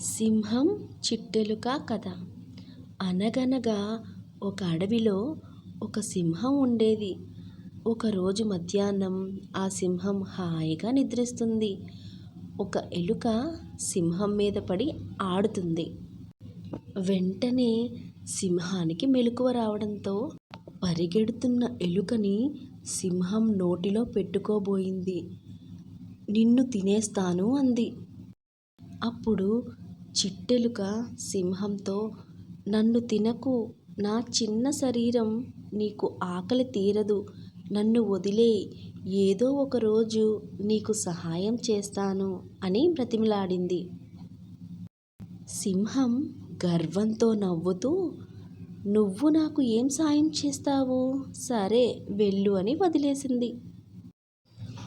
సింహం చిట్టెలుక కథ అనగనగా ఒక అడవిలో ఒక సింహం ఉండేది. ఒకరోజు మధ్యాహ్నం ఆ సింహం హాయిగా నిద్రిస్తుంది. ఒక ఎలుక సింహం మీద పడి ఆడుతుంది. వెంటనే సింహానికి మెలకువ రావడంతో పరిగెడుతున్న ఎలుకని సింహం నోటిలో పెట్టుకోబోయింది. నిన్ను తినేస్తాను అంది. అప్పుడు చిట్టెలుక సింహంతో నన్ను తినకు. నా చిన్న శరీరం నీకు ఆకలి తీరదు. నన్ను వదిలేయ్ ఏదో ఒకరోజు నీకు సహాయం చేస్తాను అని బ్రతిమిలాడింది. సింహం గర్వంతో నవ్వుతూ నువ్వు నాకు ఏం సాయం చేస్తావు? సరే వెళ్ళు అని వదిలేసింది.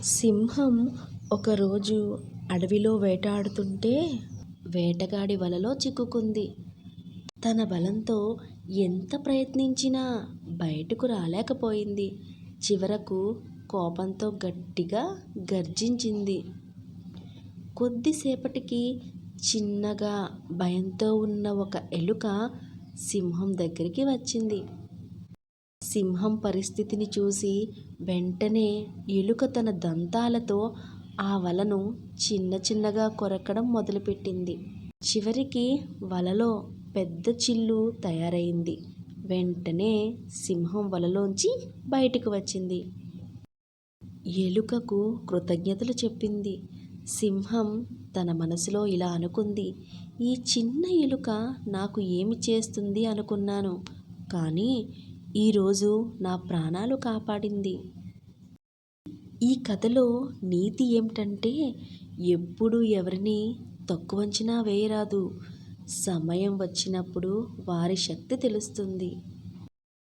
సింహం ఒకరోజు అడవిలో వేటాడుతుంటే వేటగాడి వలలో చిక్కుకుంది. తన బలంతో ఎంత ప్రయత్నించినా బయటకు రాలేకపోయింది. చివరకు కోపంతో గట్టిగా గర్జించింది. కొద్దిసేపటికి చిన్నగా భయంతో ఉన్న ఒక ఎలుక సింహం దగ్గరికి వచ్చింది. సింహం పరిస్థితిని చూసి వెంటనే ఎలుక తన దంతాలతో ఆ వలను చిన్న చిన్నగా కొరకడం మొదలుపెట్టింది. చివరికి వలలో పెద్ద చిల్లు తయారైంది. వెంటనే సింహం వలలోంచి బయటకు వచ్చింది. ఎలుకకు కృతజ్ఞతలు చెప్పింది. సింహం తన మనసులో ఇలా అనుకుంది ఈ చిన్న ఎలుక నాకు ఏమి చేస్తుంది అనుకున్నాను. కానీ ఈరోజు నా ప్రాణాలు కాపాడింది. ఈ కథలో నీతి ఏమిటంటే ఎప్పుడు ఎవరిని తక్కువ అంచనా వేయరాదు. సమయం వచ్చినప్పుడు వారి శక్తి తెలుస్తుంది.